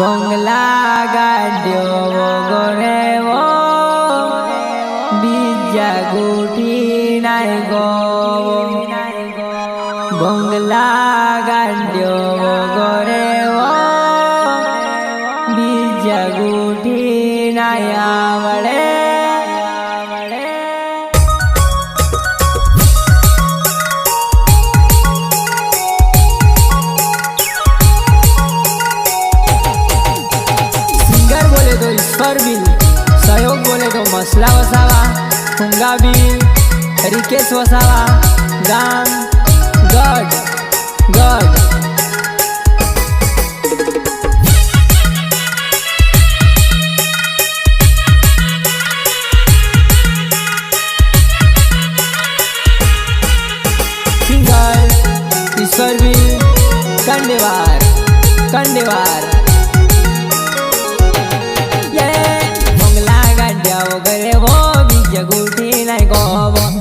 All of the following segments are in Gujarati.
বংলা গাডিও গরে ও বিজা গুটি নাই গো বংলা গাডিও গরে ও বিজা গুটি নাই गावी रिकेश वसावा गान गड गड ईश्वर भी कंडेवार कंडेवार ไม่ได้ก็บ่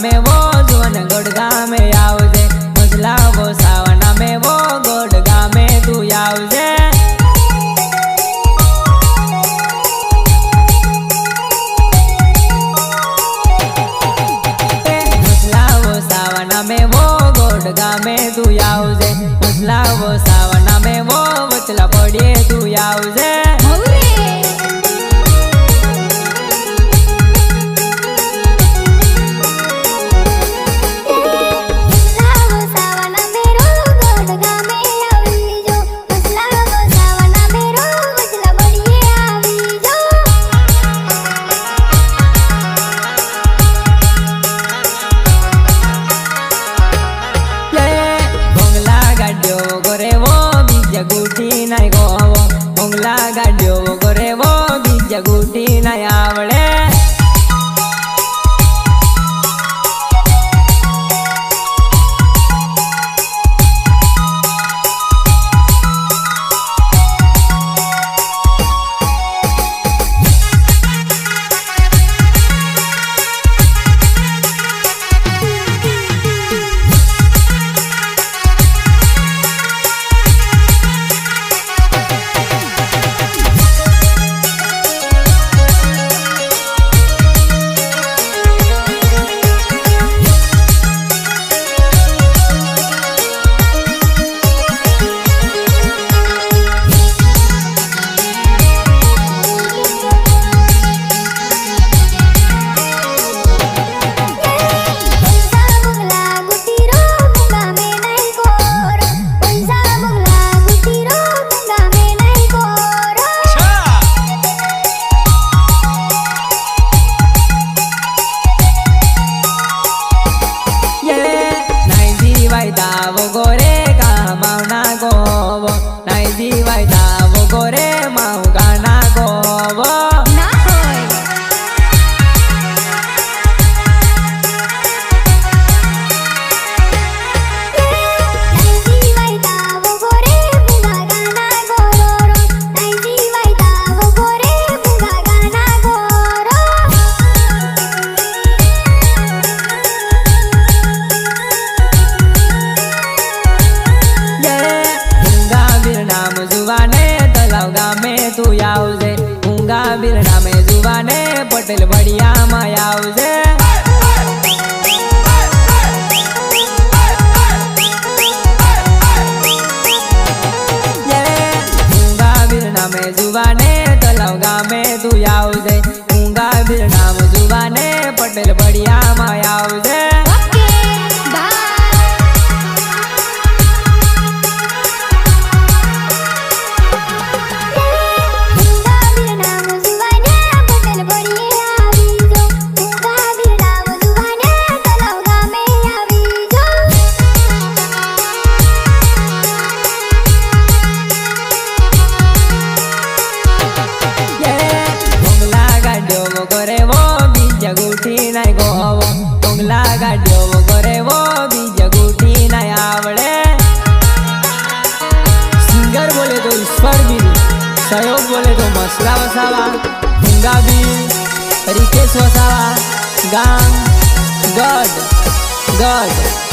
મે વો જોન ગોડગામે આવજે મસલાવો સાવનામે વો ગોડગામે તું આવજે મસલાવો સાવનામે વો ગોડગામે તું આવજે મસલાવો સાવનામે વો મસલા પડીએ તું આવજે ಗುಟಿ ನೈ ಗೋವ ಮೊಂಗ್ಲಾ ಗಡ್ಯೋ ಗೊರೆ ಹೋಗಿ ಜಗುಟಿ ನೈ ಆವಳೆ પટેલ વડિયા માં આવજે જુવાને वसावा हुंगावी रिकेश वसावा गाम गड गड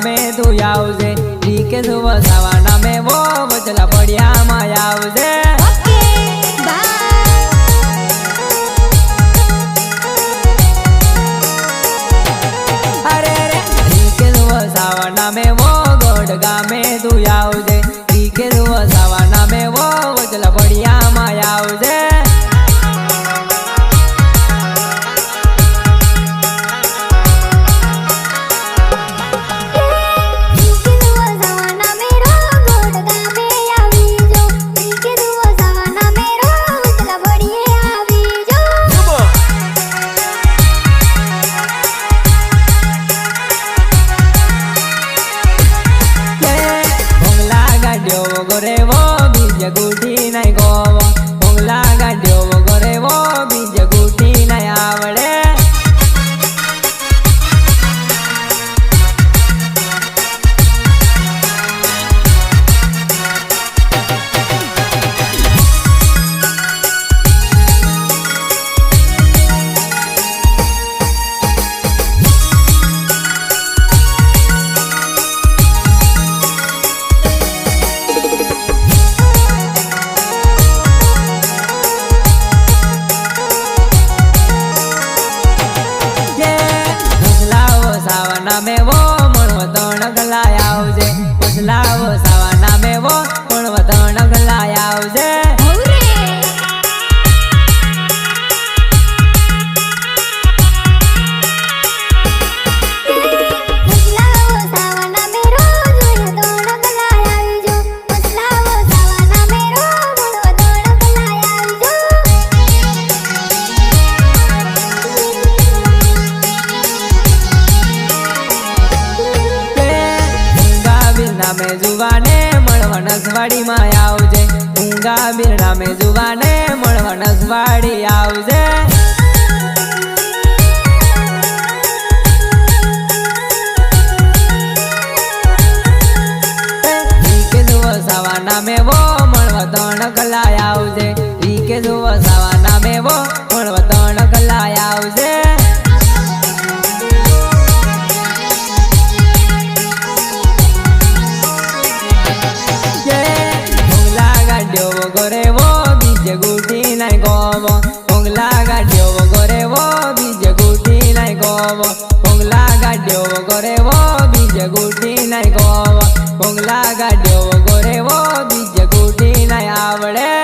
નામે તું આવજે ડીકે શુભ સાવા નામે વો વચલા પડ્યા માં આવજે અરે રે ડીકે શુભ સાવા નામે વો ગોડ ગામે તું આવજે I do ઉછલાવો સાવાના મેવો પણ વધારે વાડીમાં ભોંગલા ગાડ્યો ગોરેવો બીજ ગુડી ના આવડે